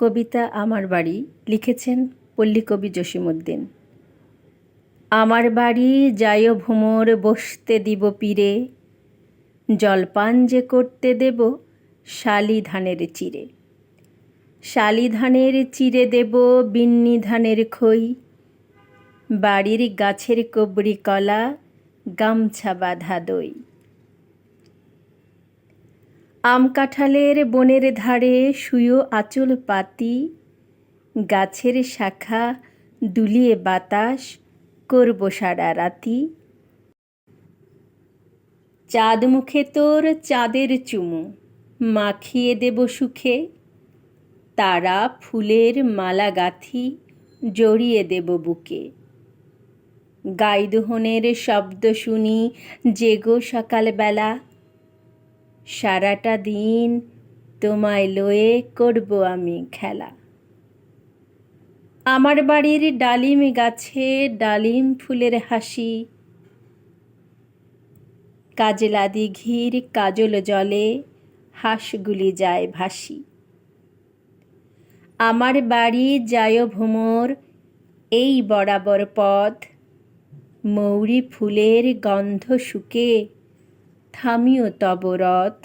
কবিতা আমার বাড়ি লিখেছেন পল্লীকবি জসিমুদ্দিন আমার বাড়ি যায় ভ্রমর বসতে দিব পীরে, জলপান যে করতে দেব শালি ধানের চিরে। শালি ধানের চিরে দেব বিন্নি ধানের খই, বাড়ির গাছের কবরি কলা গামছা বাঁধা দই। আম কাঁঠালের বনের ধারে শুয়ো আঁচল পাতি, গাছের শাখা দুলিয়ে বাতাস করব সারা রাতি। চাঁদ মুখে তোর চাঁদের চুমু, মাখিয়ে দেব সুখে। তারা ফুলের মালা গাথি জড়িয়ে দেব বুকে। গাইদোহনের শব্দ শুনি জেগো সকালবেলা সারাটা দিন তোমায় লয়ে করব আমি খেলা। আমার বাড়ির ডালিম গাছে ডালিম ফুলের হাসি। কাজলা দিঘির কাজল জলে হাঁসগুলি যায় ভাসি। আমার বাড়ি যায় ভ্রমর এই বরাবর পথ। মৌরি ফুলের গন্ধ শুকে থামিও তব রথ।